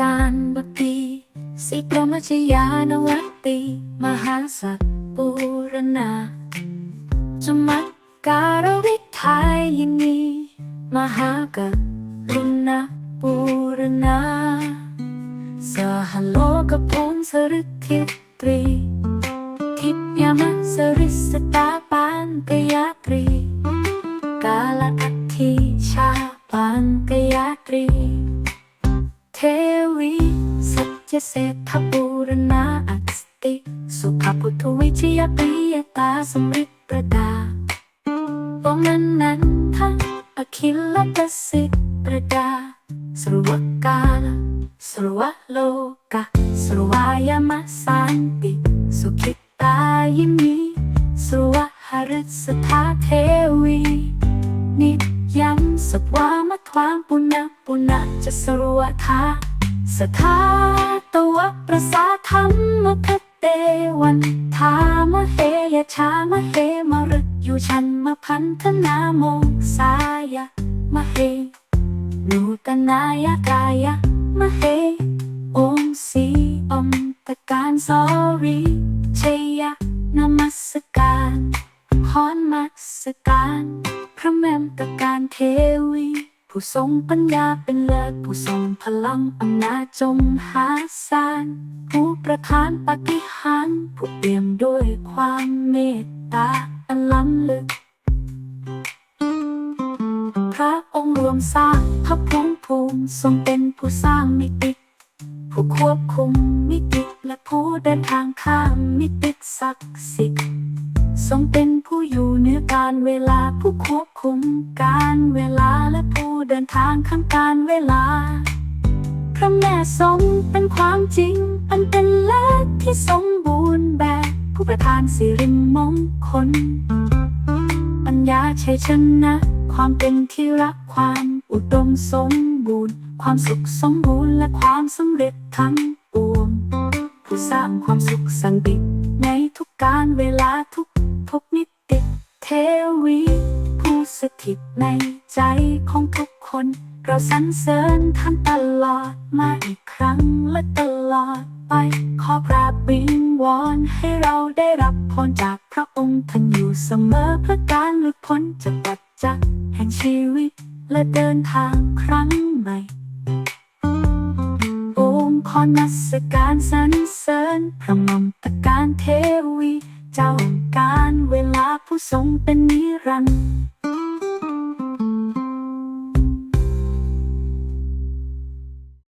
การบดีสิพระมัชยานวัตติ มหาสัตปูรณาจมัดการวิทายยินีมหากรุณาปูรณาสหโลกพงสฤทธิตรี ทิพยามสริสตาปานกยาตรี กาลอัตถิชาปานกยาตรี สัจเศรษฐบูรณาอัสติ สุภพุทธวิชยปริยตาสมฤทธิ์ประดาองนั้นนั้นทั้งอคิลปสิทธประดาสรวกาลสรวโลกะสรวายามสันติสุขิตายิมีสรวหฤสถาเทวีนิยังสวามะทวามปุณะปุณะจะสรวทาสถา ตวะประสาธรรมพะเตวันทามะเฮยชามะเฮมรุอยู่ชันมะพันธนาโมสายะมะเฮนูตนายกายะมะเฮองค์สีอมตะการสอรีชยะนมัสการพรมัสการ พระแม่ตะการเทวี ผู้ทรงปัญญาเป็นเลิศผู้ทรงพลังอำนาจจมหาศาลผู้ประทานปาฏิหาริย์ผู้เปี่ยมด้วยความเมตตาอันล้ำลึก พระองค์รวมสร้างพระภูมิภูมิทรงเป็นผู้สร้างมิติ ผู้ควบคุมมิติและผู้เดินทางข้ามมิติศักดิ์สิทธิ์ทรงเป็นผู้อยู่เหนือการเวลาผู้ควบคุมการเวลาและผู้ เดินทางข้ามการเวลา พระแม่ทรงเป็นความจริง อันเป็นเลิศที่สมบูรณ์แบบ ผู้ประทานสิริมงคล ปัญญาชัยชนะ ความเป็นที่รักความอุดมสมบูรณ์ ความสุขสมบูรณ์และความสำเร็จทั้งปวง ผู้สร้างความสุขสันติในทุกการเวลาทุกทุกมิติเทวี สถิตในใจของทุกคน เราสรรเสริญท่านตลอดมาอีกครั้งและตลอดไป ขอกราบวิงวอนให้เราได้รับพรจากพระองค์ท่านอยู่เสมอเพื่อการหลุดพ้นจากปัจจักแห่งชีวิต และเดินทางครั้งใหม่โอมขอนัสการสรรเสริญพระมมตการเทวี เจ้าการเวลาผู้ทรงเป็นนิรันดร์